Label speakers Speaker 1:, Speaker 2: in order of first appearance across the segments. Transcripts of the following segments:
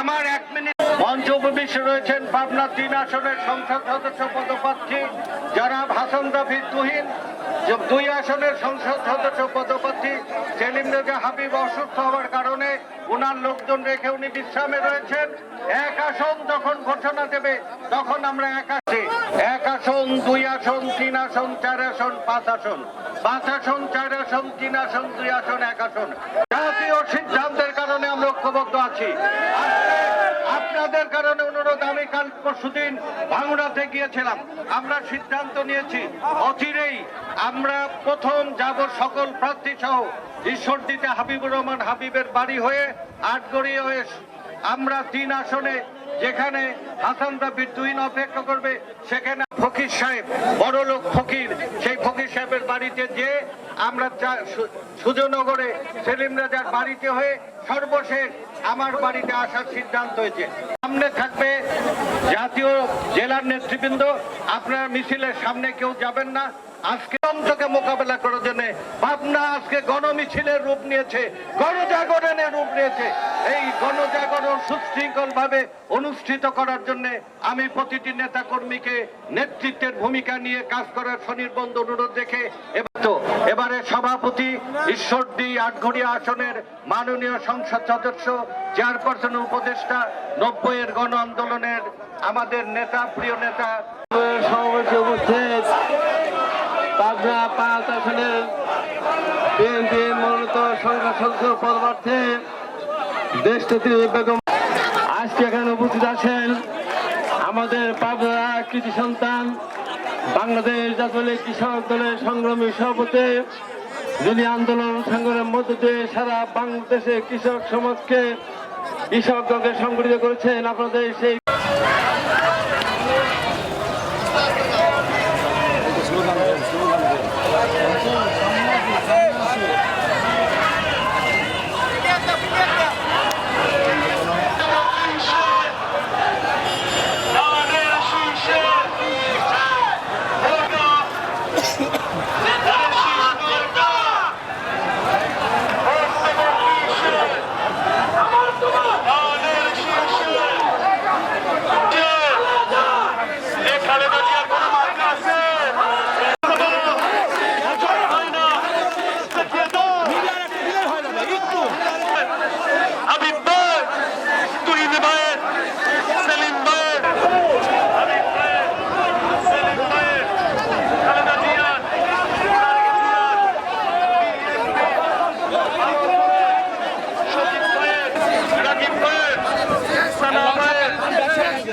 Speaker 1: আমার এক মিনিট মঞ্চ উপবিষ্ট রয়েছেন পাবনা তিন আসনের সংসদ সদস্য পদপ্রার্থী যারা হাসান রাফি তুহিন দুই আসনের সংসদ সদস্য পদপ্রার্থী সেলিম রেজা হাবিব অসুস্থ হওয়ার কারণে ওনার লোকজন রেখে উনি বিশ্রামে রয়েছেন। এক আসন যখন ঘোষণা দেবে, তখন আমরা এক আসে এক আসন, দুই আসন, তিন আসন, চার আসন, পাঁচ আসন। পাঁচ আসন, চার আসন, তিন আসন, দুই আসন, এক আসন। জাতীয় সিদ্ধান্তের কারণে আছি। আপনাদের কারণে অনুরোধ, আমি কাল পরশুদিন ভাঙড়াতে গিয়েছিলাম। আমরা সিদ্ধান্ত নিয়েছি, অচিরেই আমরা প্রথম যাব সকল প্রার্থী সহ ঈশ্বরদীতে হাবিবুর রহমান হাবিবের বাড়ি হয়ে আটগড়ি হয়ে আমরা তিন আসনে যেখানে হাসান রাবির তুহিন অপেক্ষা করবে, সেখানে ফকির সাহেব বড় লোক ফকির, সেই সাহেবের বাড়িতে যে আমরা সুজনগরে সেলিম রাজার বাড়িতে হয়ে সর্বশেষ আমার বাড়িতে আসার সিদ্ধান্ত হয়েছে। সামনে থাকবে জাতীয় জেলার নেতৃবৃন্দ। আপনার মিছিলের সামনে কেউ যাবেন না। আজকে অন্তকে মোকাবেলা করার জন্য পাবনা আজকে গণমিছিলের রূপ নিয়েছে গণজাগরণের রূপ নিয়েছে। এই গণজাগরণ সুশৃঙ্খল ভাবে অনুষ্ঠিত করার জন্য আমি প্রতিটি নেতা কর্মীকে নেতৃত্বের ভূমিকা নিয়ে কাজ করার স্বনির্বন্ধ অনুরোধ রেখে এবার সভাপতি ঈশ্বরদী আটঘরিয়া আসনের মাননীয় সংসদ সদস্য, চেয়ারপারসন উপদেষ্টা, নব্বইয়ের গণ আন্দোলনের আমাদের নেতা, প্রিয় নেতা।
Speaker 2: সমাবেশে আসনের বিএনপি মনোনীত সংসদ সদস্য পদপ্রার্থী দেশনেত্রী বেগম। আজকে এখানে উপস্থিত আছেন আমাদের পাবনা কৃতি সন্তান, বাংলাদেশ জাতীয় কৃষক দলের সংগ্রামী সভাপতি, যিনি আন্দোলন সংগ্রামের মধ্য দিয়ে সারা বাংলাদেশে কৃষক সমাজকে কৃষকগণকে সংগঠিত করেছেন। আপনাদের সেই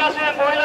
Speaker 3: কাছে বই